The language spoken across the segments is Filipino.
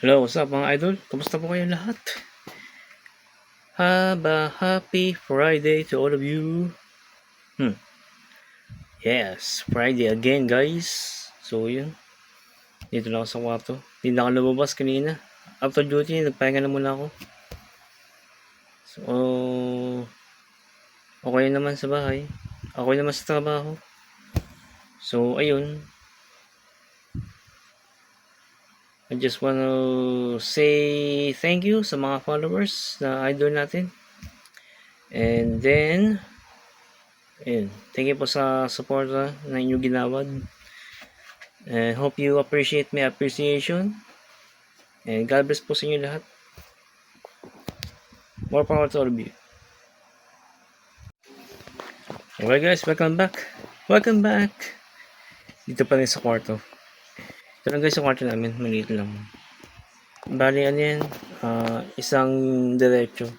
Hello, what's up mga idol? Kumusta po kayo lahat? Haba happy Friday to all of you. Hmm. Yes, Friday again guys. So yun. Dito lang ako sa kwarto. Hindi na ako lumabas kanina. After duty, nagpahinga na muna ako. So, okay naman sa bahay. Okay naman sa trabaho. So, ayun. I just want to say thank you sa mga followers na idol natin. And then, ayun, thank you po sa support na inyong ginawad. And hope you appreciate my appreciation. And God bless po sa inyo lahat. More power to all of you. Alright guys, welcome back. Welcome back. Dito pa rin sa kwarto. Ito lang guys sa kwarto namin, maliit lang. Bali ano yan, ah, isang diretso.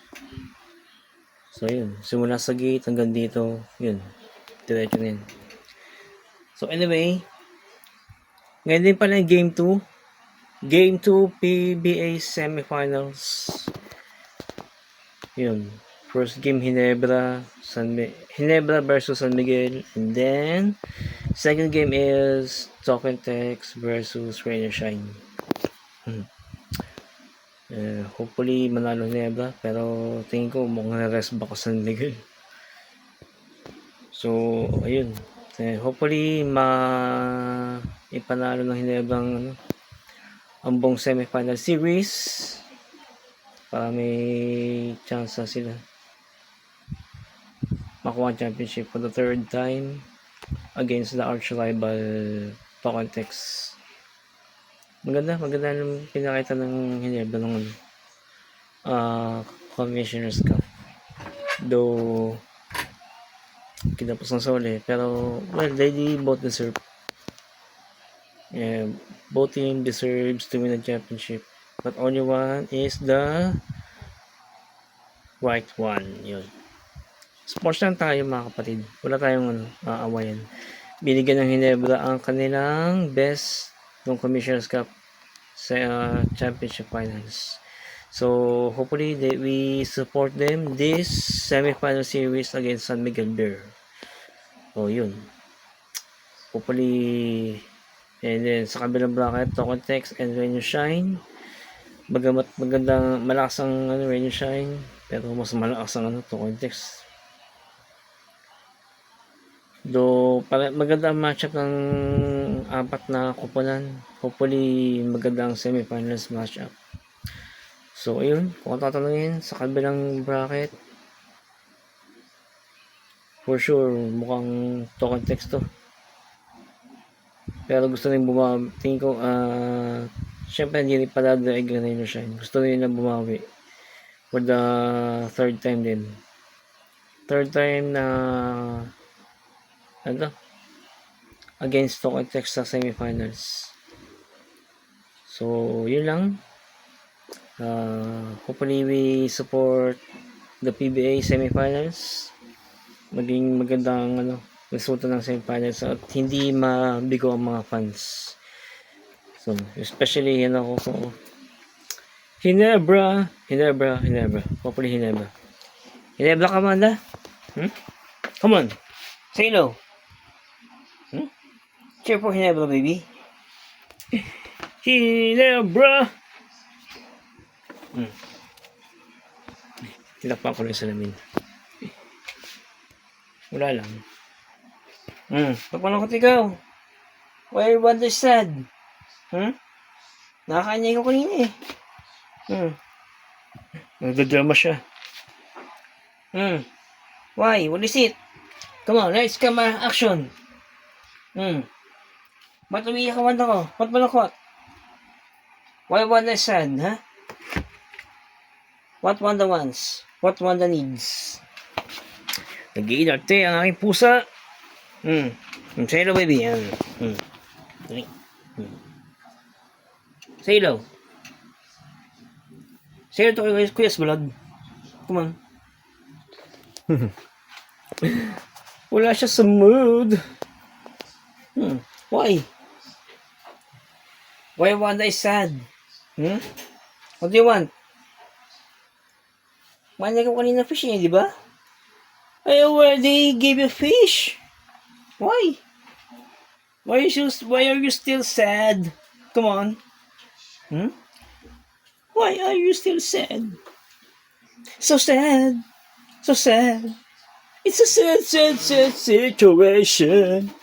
So yun, simula sa gate hanggang dito, yun, diretso na yun. So anyway, ngayon din pala yung game 2. Game 2 PBA semifinals. Yun. First game Hinebra, San Mi- Hinebra versus San Miguel. And then, second game is Token Tex versus Rain Shine. Hmm. Eh, hopefully manalo Hinebra. Pero tingin ko mukhang na-rest ba ko San Miguel. So, ayun. Eh, hopefully ma ipanalo ng Hinebra ang ano, ang buong semifinal series para may chance na sila makuha ang championship for the third time against the arch rival Token Tex. Maganda, maganda yung pinakita ng Hinebra ng ano, uh, Commissioner's Cup. Though, kinapos ng Sole, pero, well, they both deserve. Yeah, both team deserves to win the championship. But only one is the right one. Yun. Sports lang tayo mga kapatid. Wala tayong ano, aawayan. Binigyan ng Hinebra ang kanilang best ng Commissioner's Cup sa uh, championship finals. So, hopefully, that we support them this semi-final series against San Miguel Bear. So, yun. Hopefully, and then sa kabilang bracket, Token Tex and Rain Shine. Bagamat magandang malakas ang ano, Rain Shine, pero mas malakas ang ano, Token Tex. Do para maganda ang matchup ng apat na kupunan. Hopefully maganda ang semifinals matchup. So ayun, kung tatanungin sa kabilang bracket, for sure mukhang token text to. Pero gusto nila bumawi. Tingin ko, ah, syempre hindi pala daig na yun siya. Gusto nila bumawi for the third time din. Third time na ano against Token Tex sa semifinals. So, yun lang. Uh, hopefully we support the PBA semifinals. Maging magandang ano, resulta ng semifinals at hindi mabigo ang mga fans. So, especially yan ako so, Hinebra, Hinebra, Hinebra. Hopefully Hinebra. Hinebra ka, Amanda? Hmm? Come on. Say hello. Cheer for Hinebra, baby. Hinebra! Hmm. Tilakpan ko lang sa lamin. Wala lang. Hmm. Pagpanakot ikaw. Why you want sad? Hmm? Nakakanyay ko kanina eh. Hmm. Nagdadrama siya. Hmm. Why? What is it? Come on, let's come uh, action. Hmm. Ba't umiiyak ka man ako? Ba't malakot? Why Wanda is sad, ha? What Wanda wants? What Wanda needs? Nag-iinarte ang aking pusa. Hmm. Hmm. Say hello, baby. Hmm. Dali. Hmm. Say hello. Say hello to Kuya Kuya's vlog. Come on. Wala siya sa mood. Hmm. Why? Why Wanda is sad? Hmm? What do you want? Kumain ka kanina fish eh, di ba? I already gave you fish. Why? Why are you why are you still sad? Come on. Hmm? Why are you still sad? So sad. So sad. It's a sad, sad, sad situation.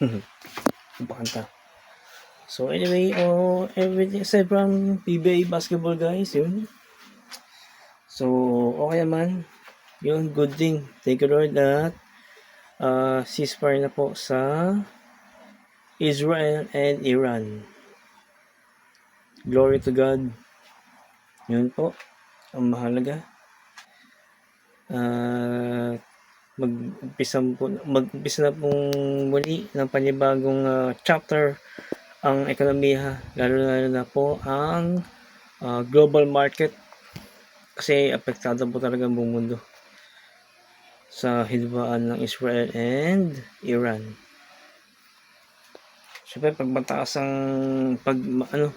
Banta. So anyway, oh, everything aside from PBA basketball guys, yun. So, okay naman. Yun, good thing. Thank you Lord that uh, ceasefire na po sa Israel and Iran. Glory to God. Yun po. Ang mahalaga. Uh, mag-umpisa po, mag-umpisa na pong muli ng panibagong uh, chapter ang ekonomiya, lalo lalo na po ang uh, global market kasi apektado po talaga ang buong mundo sa hidwaan ng Israel and Iran. Siyempre, pag mataas ang pag ano,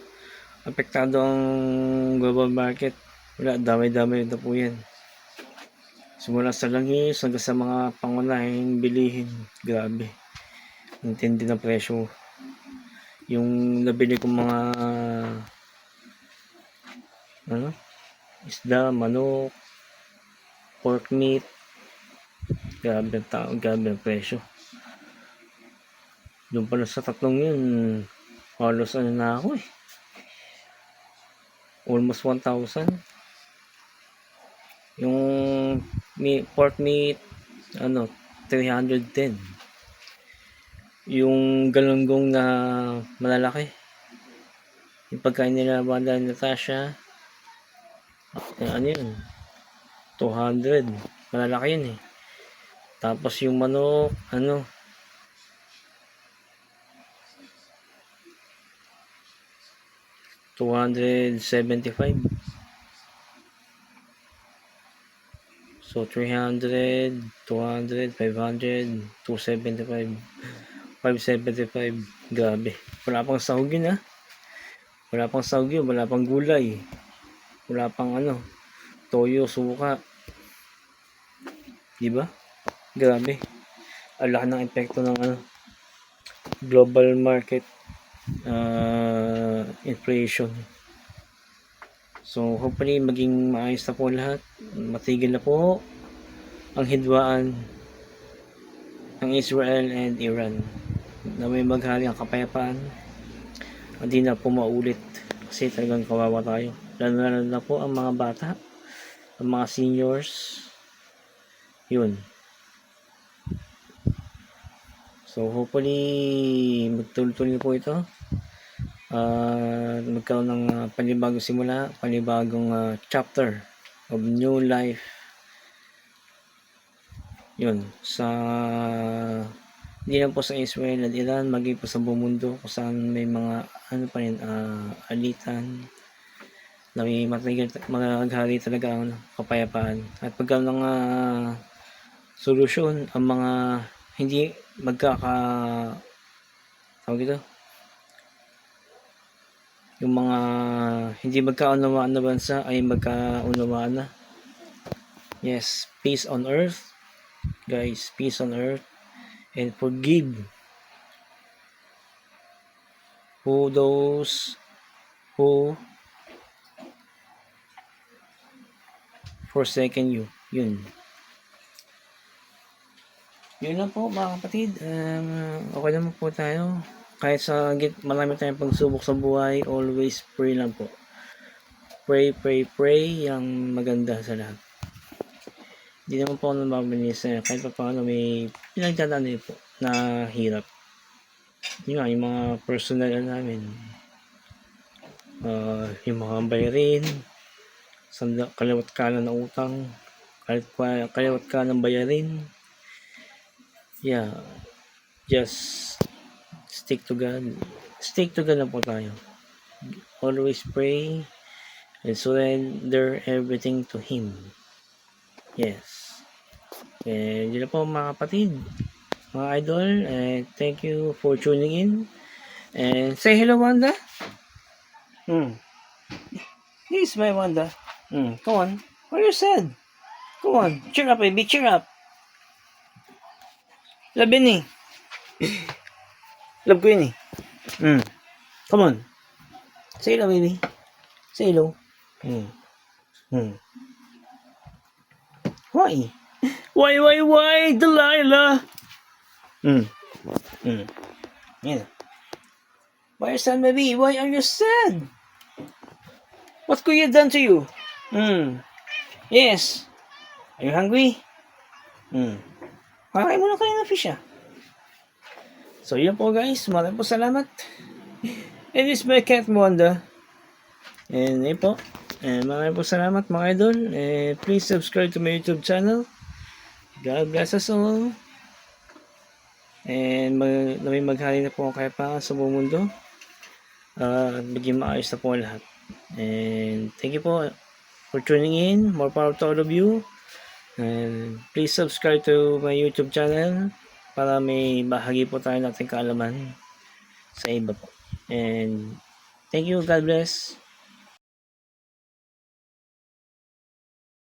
apektado ang global market, wala, damay-damay na po yan. Simula sa langis hanggang sa mga pangunahing bilihin. Grabe. Intindi ng presyo. Yung nabili kong mga ano, isda, manok, pork meat, grabe ang tao, grabe ang presyo. Doon pala sa tatlong yun, halos ano na ako eh. Almost 1,000. Yung meat, pork meat, ano, 310. Yung galunggong na malalaki. Yung pagkain nila Wanda Natasha, eh, ano yun? 200. Malalaki yun eh. Tapos yung manok, ano? Two hundred seventy-five. So, 300, 200, 500, 275, 575. Grabe. Wala pang sahog yun, ha? Wala pang sahog yun. Wala pang gulay. Wala pang ano, toyo, suka. Di ba? Grabe. Ang laki ng epekto ng ano, global market uh, inflation. So, hopefully, maging maayos na po lahat. Matigil na po ang hidwaan ng Israel and Iran na may maghali ang kapayapaan. Hindi na po maulit kasi talagang kawawa tayo. Lalo na, na po ang mga bata, ang mga seniors. Yun. So, hopefully, magtuloy-tuloy po ito uh, magkaroon ng uh, panibagong simula, panibagong uh, chapter of new life. Yun, sa hindi lang po sa Israel at Iran, maging po sa buong mundo kung saan may mga ano pa rin, uh, alitan na may matagal, maghari talaga ang kapayapaan. At pagkaroon ng uh, solusyon, ang mga hindi magkaka tawag ito, yung mga hindi magkaunawaan na bansa ay magkaunawaan na. Yes, peace on earth. Guys, peace on earth. And forgive who those who forsaken you. Yun. Yun lang po mga kapatid. Um, okay naman po tayo kahit sa git marami tayong pagsubok sa buhay, always pray lang po. Pray, pray, pray, yung maganda sa lahat. Hindi naman po ako namabilis eh. Kahit pa paano may pinagdadaan din po na hirap. Yun nga, yung mga personal na namin. Uh, yung mga bayarin, sanda, kaliwat ka na utang, kaliwat, kaliwat ka ng bayarin. Yeah, just stick to God. Stick to God lang po tayo. Always pray and surrender everything to Him. Yes. And yun po mga kapatid, mga idol, and thank you for tuning in. And say hello, Wanda. Hmm. This is my Wanda. Hmm. Come on. Why are you sad? Come on. Cheer up, baby. Cheer up. Love yun eh. Love ko yun eh. Hmm. Come on. Say hello, baby. Say hello. Hmm. Hmm. Why? Why, why, why, Delilah? Hmm. Hmm. Yeah. Why are you sad, baby? Why are you sad? What Kuya done to you? Hmm. Yes. Are you hungry? Hmm. Kakain mo na kayo ng fish ah. So yun po guys. Maraming po salamat. And this is my cat Wanda. And yun po. And maraming po salamat mga idol. And please subscribe to my YouTube channel. God bless us all. And mag, may maghali na po kaya pa sa buong mundo. Uh, maging maayos na po lahat. And thank you po for tuning in. More power to all of you. And please subscribe to my YouTube channel para may bahagi po tayo natin kaalaman sa iba po. And thank you. God bless.